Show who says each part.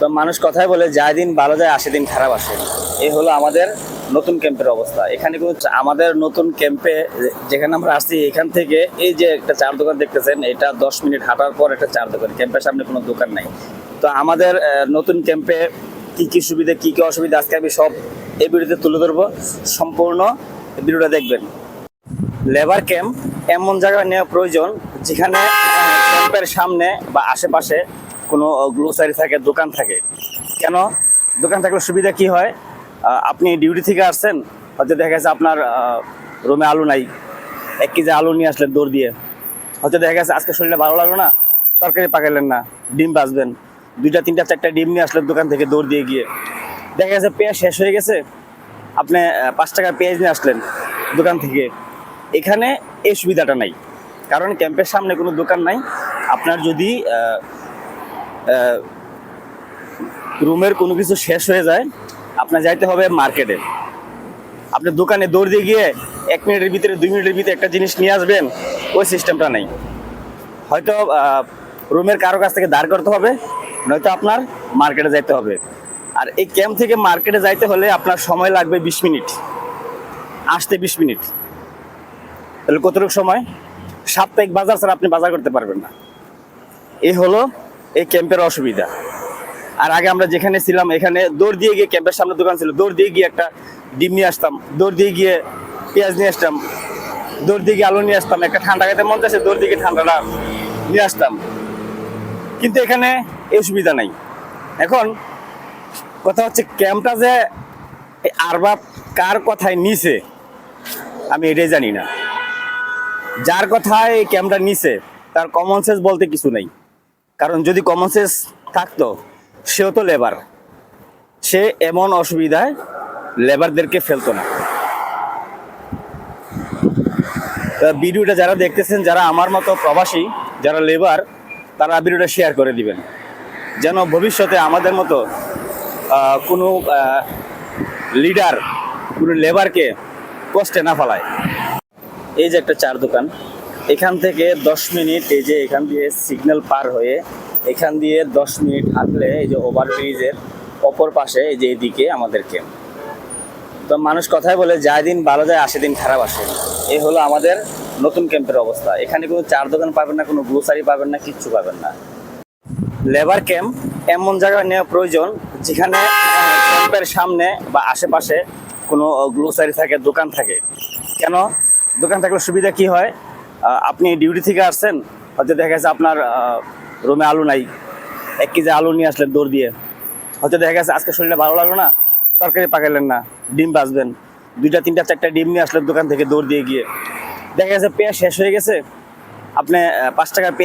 Speaker 1: তো মানুষ কথাই বলে যায় দিন ভালো যায়, আসে দিন খারাপ আসে। এই হলো আমাদের নতুন ক্যাম্পের অবস্থা। এখানে কিন্তু চা- আমাদের নতুন ক্যাম্পে যেখানে আমরা আসছি এখান থেকে এই যে একটা চার দোকান দেখতেছেন, এটা দশ মিনিট হাঁটার পর একটা চার দোকান। ক্যাম্পের সামনে কোনো দোকান নাই। তো আমাদের নতুন ক্যাম্পে কি কি সুবিধা, কি কি অসুবিধা, আজকে আমি সব এই ভিডিওতে তুলে ধরবো। সম্পূর্ণ ভিডিওটা দেখবেন। লেবার ক্যাম্প এমন জায়গায় নেওয়া প্রয়োজন, যেখানে ক্যাম্পের সামনে বা আশেপাশে কোনো গ্লোসারি থাকে, দোকান থাকে। কেন? দোকান থাকলে সুবিধা কি হয়? আপনি ডিউটি থেকে আসছেন, হয়তো দেখা গেছে আপনার রুমে আলু নাই। এক কেজি আলু নিয়ে আসলেন দৌড় দিয়ে। হয়তো দেখা গেছে আজকে শরীরটা ভালো লাগল না, তরকারি পাকাইলেন না, ডিম বাঁচবেন দুইটা, তিনটা, চারটা ডিম নিয়ে আসলেন দোকান থেকে দৌড় দিয়ে গিয়ে। দেখা গেছে পেঁয়াজ শেষ হয়ে গেছে, আপনি পাঁচ টাকার পেঁয়াজ নিয়ে আসলেন দোকান থেকে। এখানে এই সুবিধাটা নাই। কারণ ক্যাম্পের সামনে কোনো দোকান নাই। আপনার যদি রুমের কোনো কিছু শেষ হয়ে যায়, আপনার যাইতে হবে মার্কেটে। আপনি দোকানে দৌড় দিয়ে গিয়ে এক মিনিটের ভিতরে, দুই মিনিটের ভিতরে একটা জিনিস নিয়ে আসবেন, ওই সিস্টেমটা নেই। হয়তো রুমের কারও কাছ থেকে দাঁড় করতে হবে, নয়তো আপনার মার্কেটে যাইতে হবে। আর এই ক্যাম্প থেকে মার্কেটে যাইতে হলে আপনার সময় লাগবে বিশ মিনিট। আসতে বিশ মিনিট। তাহলে কতটুকু সময়? সাপ্তাহিক বাজার ছাড়া আপনি বাজার করতে পারবেন না। এই হলো এই ক্যাম্পের অসুবিধা। আর আগে আমরা যেখানে ছিলাম, এখানে দৌড় দিয়ে গিয়ে ক্যাম্পের সামনে দোকান ছিল। দৌড় দিয়ে গিয়ে একটা ডিম নিয়ে আসতাম। দৌড় দিয়ে গিয়ে পেঁয়াজ নিয়ে আসতাম। দৌড় দিয়ে গিয়ে আলু নিয়ে আসতাম। একটা ঠান্ডা খেতে মন চাইছে, দৌড় দিয়ে ঠান্ডাটা নিয়ে আসতাম। কিন্তু এখানে এই সুবিধা নাই। এখন কথা হচ্ছে, ক্যাম্পটা যে আরবাব কার কথায় নিছে, আমি এটাই জানি না। যার কথায় ক্যাম্পটা নিছে, তার কমন সেন্স বলতে কিছু নেই। কারণ যদি কমন সেন্স থাকতো, সেও তো লেবার সে এমন অসুবিধায় লেবারদেরকে ফেলতো না। ভিডিওটা যারা দেখতেছেন, যারা আমার মতো প্রবাসী, যারা লেবার তারা ভিডিওটা শেয়ার করে দিবেন। যেন ভবিষ্যতে আমাদের মতো কোনো লিডার কোনো লেবারকে কষ্টে না ফেলায়। এই যে একটা চার দোকান। এখান থেকে দশ মিনিট এই যে এখান দিয়ে সিগন্যাল পার হয়ে এখান দিয়ে দশ মিনিট হাঁটলে এই যে ওভারব্রিজের অপর পাশে এই যে এদিকে আমাদের ক্যাম্প তো মানুষ কথাই বলে যায় দিন ভালো যায়, আসে দিন খারাপ আসে। এই হলো আমাদের নতুন ক্যাম্পের অবস্থা। এখানে কোনো চার দোকান পাবেন না, কোনো গ্লোসারি পাবেন না, কিচ্ছু পাবেন না। লেবার ক্যাম্প এমন জায়গায় নেওয়া প্রয়োজন যেখানে ক্যাম্পের সামনে বা আশেপাশে কোনো গ্লোসারি থাকে, দোকান থাকে। কেন? দোকান থাকলে সুবিধা কি হয়? আপনি ডিউটি থেকে আসছেন, হয়তো দেখা গেছে আপনার রুমে আলু নাই। এক কেজি আলু নিয়ে আসলেন দৌড় দিয়ে। হয়তো দেখা গেছে আজকে শরীরটা ভালো লাগল না, তরকারি পাকাইলেন না, ডিম বাঁচবেন দুইটা, তিনটা, চারটা ডিম নিয়ে আসলেন দোকান থেকে দৌড় দিয়ে গিয়ে। দেখা গেছে পেঁয়াজ শেষ হয়ে গেছে। আপনি পাঁচ টাকা